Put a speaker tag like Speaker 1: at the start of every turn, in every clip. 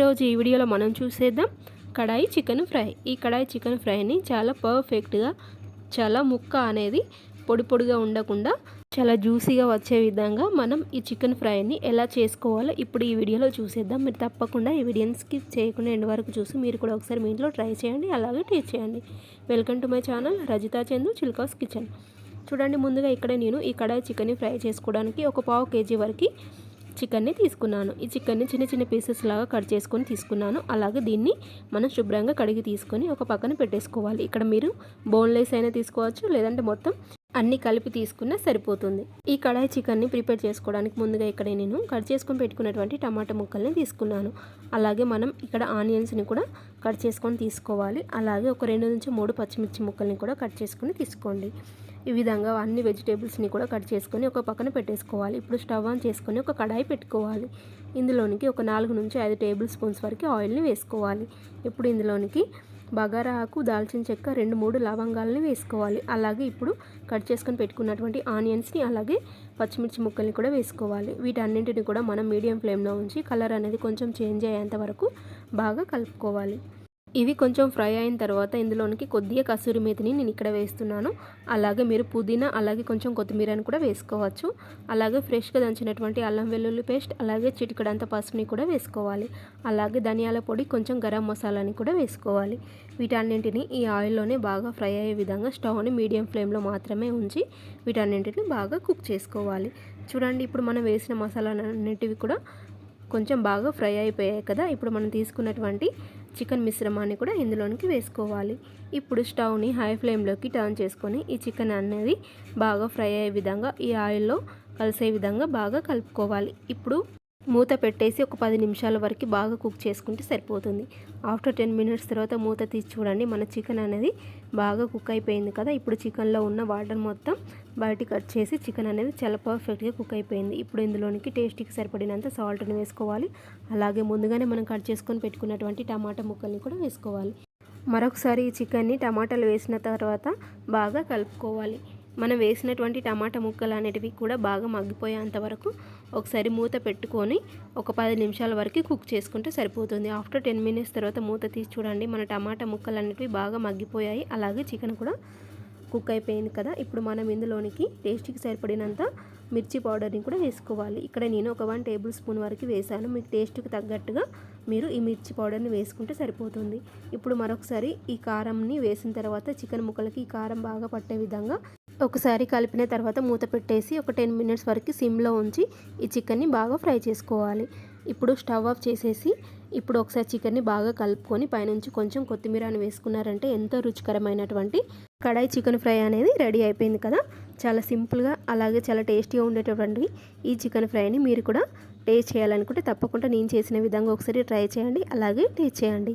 Speaker 1: ఈరోజు ఈ వీడియోలో మనం చూసేద్దాం కడాయి చికెన్ ఫ్రై. ఈ కడాయి చికెన్ ఫ్రైని చాలా పర్ఫెక్ట్గా చాలా ముక్క అనేది పొడి పొడిగా ఉండకుండా చాలా జ్యూసీగా వచ్చే విధంగా మనం ఈ చికెన్ ఫ్రైని ఎలా చేసుకోవాలో ఇప్పుడు ఈ వీడియోలో చూసేద్దాం. మీరు తప్పకుండా ఈ వీడియోని స్కిప్ చేయకుండా ఎండ్ వరకు చూసి మీరు కూడా ఒకసారి మీ ఇంట్లో ట్రై చేయండి అలాగే టేస్ట్ చేయండి. Welcome to my channel Rajitha Chandu Chilkas kitchen. చూడండి ముందుగా ఇక్కడ నేను ఈ కడాయి చికెన్ని ఫ్రై చేసుకోవడానికి ఒక పావు కేజీ వరకు చికెన్ని తీసుకున్నాను. ఈ చికెన్ని చిన్న చిన్న పీసెస్ లాగా కట్ చేసుకొని తీసుకున్నాను. అలాగే దీన్ని మనం శుభ్రంగా కడిగి తీసుకొని ఒక పక్కన పెట్టేసుకోవాలి. ఇక్కడ మీరు బోన్లెస్ అయినా తీసుకోవచ్చు లేదంటే మొత్తం అన్ని కలిపి తీసుకున్నా సరిపోతుంది. ఈ కడాయి చికెన్ని ప్రిపేర్ చేసుకోవడానికి ముందుగా ఇక్కడ నేను కట్ చేసుకొని పెట్టుకున్నటువంటి టమాటా ముక్కల్ని తీసుకున్నాను. అలాగే మనం ఇక్కడ ఆనియన్స్ని కూడా కట్ చేసుకొని తీసుకోవాలి. అలాగే ఒక రెండు నుంచి మూడు పచ్చిమిర్చి ముక్కల్ని కూడా కట్ చేసుకొని తీసుకోండి. ఈ విధంగా అన్ని వెజిటేబుల్స్ని కూడా కట్ చేసుకొని ఒక పక్కన పెట్టేసుకోవాలి. ఇప్పుడు స్టవ్ ఆన్ చేసుకొని ఒక కడాయి పెట్టుకోవాలి. ఇందులోనికి ఒక నాలుగు నుంచి ఐదు టేబుల్ స్పూన్స్ వరకు ఆయిల్ని వేసుకోవాలి. ఇప్పుడు ఇందులోనికి బగారా ఆకు దాల్చిన చెక్క రెండు మూడు లవంగాలని వేసుకోవాలి. అలాగే ఇప్పుడు కట్ చేసుకొని పెట్టుకున్నటువంటి ఆనియన్స్ని అలాగే పచ్చిమిర్చి ముక్కల్ని కూడా వేసుకోవాలి. వీటన్నింటిని కూడా మనం మీడియం ఫ్లేమ్లో ఉంచి కలర్ అనేది కొంచెం చేంజ్ అయ్యేంత వరకు బాగా కలుపుకోవాలి. ఇవి కొంచెం ఫ్రై అయిన తర్వాత ఇందులోనికి కొద్దిగా కసూరి మేతిని నేను ఇక్కడ వేస్తున్నాను. అలాగే మీరు పుదీనా అలాగే కొంచెం కొత్తిమీరని కూడా వేసుకోవచ్చు. అలాగే ఫ్రెష్గా దంచినటువంటి అల్లం వెల్లుల్లి పేస్ట్ అలాగే చిటికడంత పసుపుని కూడా వేసుకోవాలి. అలాగే ధనియాల పొడి కొంచెం గరం మసాలాని కూడా వేసుకోవాలి. వీటన్నింటిని ఈ ఆయిల్లోనే బాగా ఫ్రై అయ్యే విధంగా స్టవ్ని మీడియం ఫ్లేమ్లో మాత్రమే ఉంచి వీటన్నింటిని బాగా కుక్ చేసుకోవాలి. చూడండి ఇప్పుడు మనం వేసిన మసాలాలన్నింటివి కూడా కొంచెం బాగా ఫ్రై అయిపోయాయి కదా. ఇప్పుడు మనం తీసుకున్నటువంటి చికెన్ మిశ్రమాన్ని కూడా ఇందులోనికి వేసుకోవాలి. ఇప్పుడు స్టవ్ని హై ఫ్లేమ్లోకి టర్న్ చేసుకొని ఈ చికెన్ అనేది బాగా ఫ్రై అయ్యే విధంగా ఈ ఆయిల్లో కలిసే విధంగా బాగా కలుపుకోవాలి. ఇప్పుడు మూత పెట్టేసి ఒక పది నిమిషాల వరకు బాగా కుక్ చేసుకుంటే సరిపోతుంది. ఆఫ్టర్ టెన్ మినిట్స్ తర్వాత మూత తీసి చూడండి మన చికెన్ అనేది బాగా కుక్ అయిపోయింది కదా. ఇప్పుడు చికెన్లో ఉన్న వాటర్ మొత్తం బయట కట్ చేసి చికెన్ అనేది చాలా పర్ఫెక్ట్గా కుక్ అయిపోయింది. ఇప్పుడు ఇందులోనికి టేస్ట్కి సరిపడినంత సాల్ట్ని వేసుకోవాలి. అలాగే ముందుగానే మనం కట్ చేసుకొని పెట్టుకున్నటువంటి టమాటా ముక్కల్ని కూడా వేసుకోవాలి. మరొకసారి ఈ చికెన్ని టమాటాలు వేసిన తర్వాత బాగా కలుపుకోవాలి. మనం వేసినటువంటి టమాటా ముక్కలు అనేటివి కూడా బాగా మగ్గిపోయేంత వరకు ఒకసారి మూత పెట్టుకొని ఒక పది నిమిషాల వరకు కుక్ చేసుకుంటే సరిపోతుంది. ఆఫ్టర్ టెన్ మినిట్స్ తర్వాత మూత తీసి చూడండి మన టమాటా ముక్కలు అనేటివి బాగా మగ్గిపోయాయి. అలాగే చికెన్ కూడా కుక్ అయిపోయింది కదా. ఇప్పుడు మనం ఇందులోనికి టేస్ట్కి సరిపడినంత మిర్చి పౌడర్ని కూడా వేసుకోవాలి. ఇక్కడ నేను ఒక వన్ టేబుల్ స్పూన్ వరకు వేసాను మీకు టేస్ట్కి తగ్గట్టుగా మీరు ఈ మిర్చి పౌడర్ని వేసుకుంటే సరిపోతుంది. ఇప్పుడు మరొకసారి ఈ కారంని వేసిన తర్వాత చికెన్ ముక్కలకి ఈ కారం బాగా పట్టే విధంగా ఒకసారి కలిపిన తర్వాత మూత పెట్టేసి ఒక టెన్ మినిట్స్ వరకు సిమ్లో ఉంచి ఈ చికెన్ని బాగా ఫ్రై చేసుకోవాలి. ఇప్పుడు స్టవ్ ఆఫ్ చేసేసి ఇప్పుడు ఒకసారి చికెన్ని బాగా కలుపుకొని పైనుంచి కొంచెం కొత్తిమీరని వేసుకున్నారంటే ఎంతో రుచికరమైనటువంటి కడాయి చికెన్ ఫ్రై అనేది రెడీ అయిపోయింది కదా. చాలా సింపుల్గా అలాగే చాలా టేస్టీగా ఉండేటటువంటి ఈ చికెన్ ఫ్రైని మీరు కూడా టేస్ట్ చేయాలనుకుంటే తప్పకుండా నేను చేసిన విధంగా ఒకసారి ట్రై చేయండి. అలాగే టేస్ట్ చేయండి.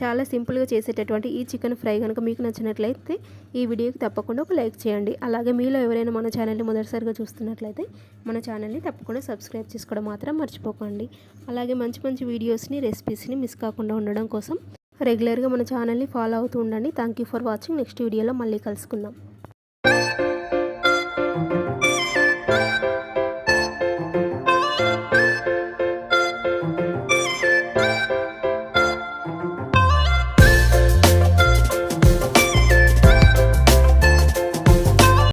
Speaker 1: చాలా సింపుల్గా చేసేటటువంటి ఈ చికెన్ ఫ్రై కనుక మీకు నచ్చినట్లయితే ఈ వీడియోకి తప్పకుండా ఒక లైక్ చేయండి. అలాగే మీలో ఎవరైనా మన ఛానల్ని మొదటిసారిగా చూస్తున్నట్లయితే మన ఛానల్ని తప్పకుండా సబ్స్క్రైబ్ చేసుకోవడం మాత్రం మర్చిపోకండి. అలాగే మంచి మంచి వీడియోస్ని రెసిపీస్ని మిస్ కాకుండా ఉండడం కోసం రెగ్యులర్గా మన ఛానల్ని ఫాలో అవుతూ ఉండండి. Thank for watching. నెక్స్ట్ వీడియోలో మళ్ళీ కలుసుకుందాం.